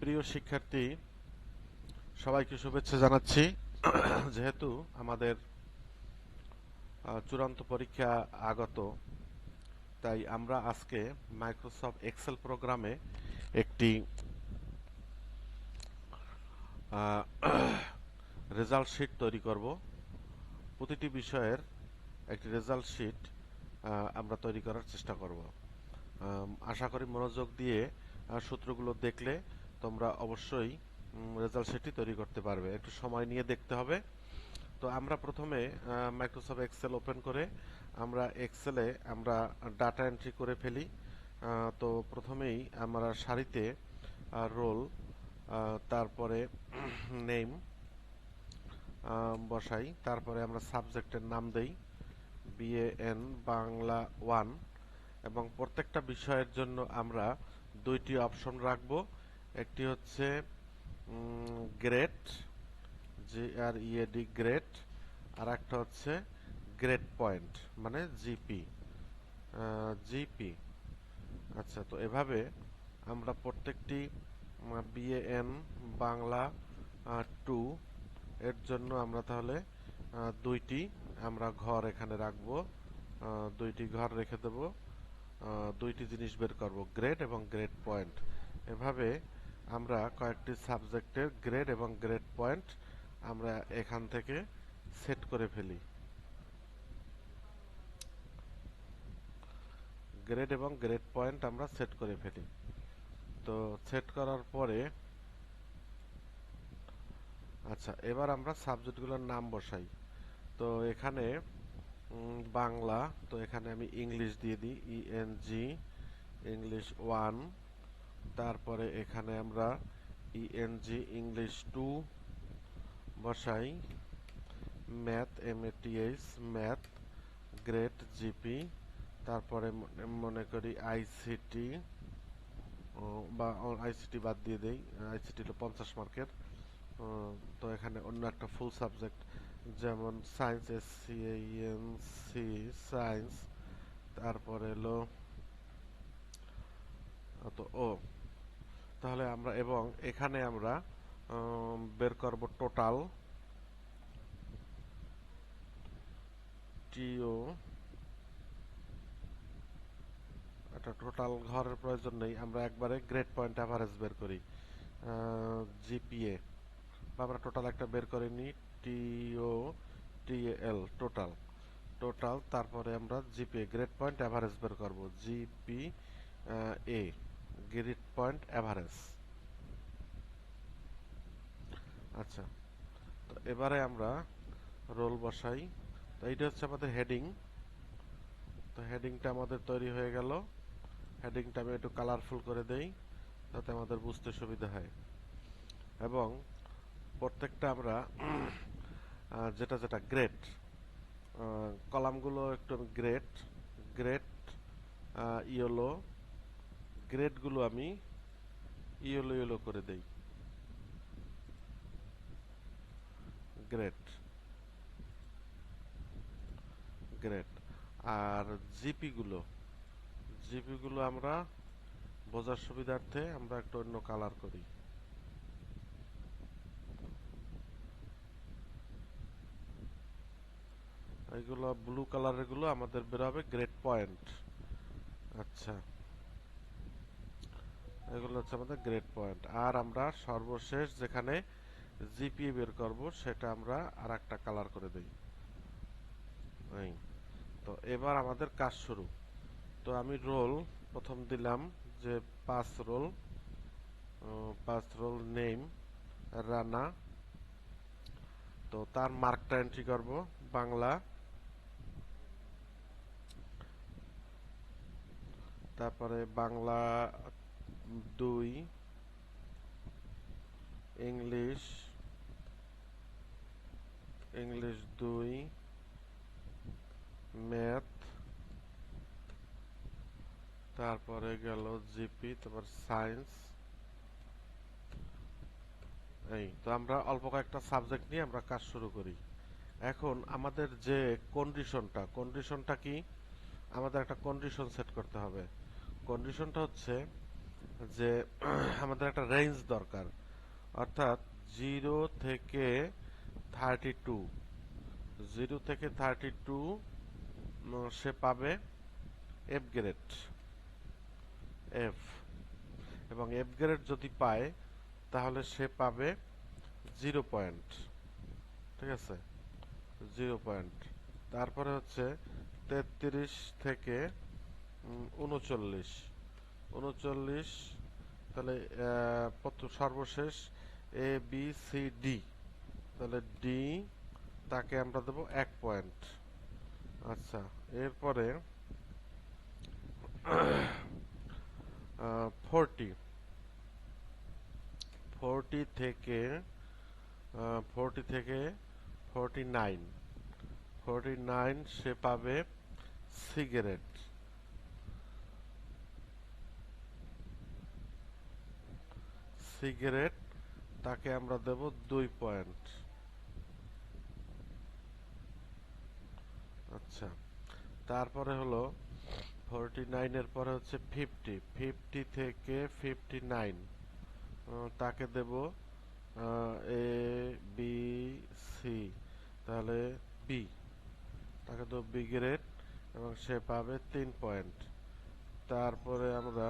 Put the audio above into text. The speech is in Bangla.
প্রিয় শিক্ষার্থী, সবাইকে শুভেচ্ছা জানাচ্ছি। যেহেতু আমাদের চূড়ান্ত পরীক্ষা আগত, তাই আমরা আজকে মাইক্রোসফট এক্সেল প্রোগ্রামে একটি রেজাল্ট শিট তৈরি করব। প্রতিটি বিষয়ের একটি রেজাল্ট শিট আমরা তৈরি করার চেষ্টা করব। আশা করি মনোযোগ দিয়ে সূত্রগুলো দেখলে তোমরা অবশ্যই রেজাল্ট শিটটি তৈরি করতে পারবে। একটু সময় নিয়ে দেখতে হবে। তো আমরা প্রথমে মাইক্রোসফট এক্সেল ওপেন করে আমরা এক্সেলে আমরা ডাটা এন্ট্রি করে ফেলি। তো প্রথমেই আমরা সারিতে রোল তারপরে নেম বসাই। তারপরে আমরা সাবজেক্টের নাম দেই। বিএএন বাংলা ওয়ান এবং প্রত্যেকটা বিষয়ের জন্য আমরা দুইটি অপশন রাখব। একটি হচ্ছে great, G R EAD great আর একটা হচ্ছে গ্রেট পয়েন্ট মানে জিপি জিপি। আচ্ছা তো এভাবে আমরা প্রত্যেকটি বিএএন বাংলা টু, এর জন্য আমরা তাহলে দুইটি আমরা ঘর এখানে রাখব দুইটি ঘর রেখে দেব দুইটি জিনিস বের করব গ্রেড এবং গ্রেড পয়েন্ট। এভাবে আমরা কয়েকটি সাবজেক্টের গ্রেড এবং গ্রেড পয়েন্ট আমরা এখান থেকে সেট করে ফেলি। গ্রেড এবং গ্রেড পয়েন্ট আমরা সেট করে ফেলি। তো সেট করার পরে আচ্ছা এবার আমরা সাবজেক্টগুলোর নাম বসাই। তো এখানে বাংলা, তো এখানে আমি ইংলিশ দিয়ে দিই ইএনজি ইংলিশ ওয়ান তারপরে এখানে আমরা ইএনজি ইংলিশ টু বসাই। Math M A math grade GP তারপরে মনে- করি আইসিটি বা আইসিটি বাদ দিয়ে দেই। আইসিটি হলো পঞ্চাশ মার্কের। তো এখানে অন্য একটা ফুল সাবজেক্ট যেমন science S C N C science তারপরে আহ, তো ও তাহলে আমরা, এবং এখানে আমরা বের করব টোটাল টিও একটা টোটাল ঘরের প্রয়োজন নেই, আমরা একবারে গ্রেড পয়েন্ট অ্যাভারেজ বের করি জিপিএ বা আমরা টোটাল একটা বের করে নিই টিও টিএল টোটাল টোটাল তারপরে আমরা জিপিএ গ্রেড পয়েন্ট অ্যাভারেজ বের করব GP A grade point average আচ্ছা তো এবারে আমরা রোল বসাই। তো এইটা হচ্ছে আমাদের হেডিং। তো হেডিংটা আমাদের তৈরি হয়ে গেল। হেডিংটা আমি একটু কালারফুল করে দেই, যাতে আমাদের বুঝতে সুবিধা হয়। এবং প্রত্যেকটা আমরা যেটা যেটা গ্রেড কলামগুলো একটু আমি গ্রেড গ্রেড ইয়েলো গ্রেডগুলো আমি ইয়েলো ইয়েলো করে দেই। গ্রেড। গ্রেড। আর জিপি গুলো জিপি গুলো আমরা বোঝার সুবিধার্থে আমরা একটু অন্য কালার করি। এইগুলো ব্লু কালারেরগুলো আমাদের বেরোবে গ্রেড পয়েন্ট। আচ্ছা। এগুলো হচ্ছে আমাদের গ্রেড পয়েন্ট আর আমরা সর্বশেষ যেখানে জিপিএ বের করব, সেটা আমরা আর একটা কালার করে দেই। এই। তো এবার আমাদের কাজ শুরু। তো আমি রোল প্রথম দিলাম যে পাঁচ রোল পাঁচ রোল নেম রানা। তো তার মার্কটা এন্ট্রি করব, বাংলা। তারপরে বাংলা দুই, ইংলিশ ইংলিশ দুই, ম্যাথ, তারপরে গেল জিপি, তারপর সায়েন্স। এই তো আমরা অল্প কয়েকটা সাবজেক্ট নিয়ে আমরা কাজ শুরু করি। এখন আমাদের যে কন্ডিশনটা কন্ডিশনটা কি? আমাদের একটা কন্ডিশন সেট করতে হবে। কন্ডিশনটা হচ্ছে যে আমাদের একটা রেঞ্জ দরকার। অর্থাৎ জিরো থেকে থার্টি টু জিরো থেকে থার্টি টু সে পাবে এফ গ্রেড এফ এবং এফ গ্রেড যদি পায়, তাহলে সে পাবে জিরো পয়েন্ট ঠিক আছে? জিরো পয়েন্ট তারপরে হচ্ছে তেত্রিশ থেকে উনচল্লিশ। উনচল্লিশ, তাহলে সর্বশেষ এ বি সি ডি তাহলে ডি তাকে আমরা দেবো এক পয়েন্ট। আচ্ছা এরপরে ফোরটি ফোরটি থেকে ফোরটি থেকে ফোরটি নাইন ফোরটি নাইন সে পাবে সিগারেট সিগারেট, তাকে আমরা দেব দুই পয়েন্ট। আচ্ছা তারপরে হলো ফোরটি নাইনের পরে হচ্ছে ফিফটি। ফিফটি থেকে ফিফটি নাইন তাকে দেব এ, বি, সি, তাহলে বি। তাকে দেবো বি গ্রেড এবং সে পাবে তিন পয়েন্ট। তারপরে আমরা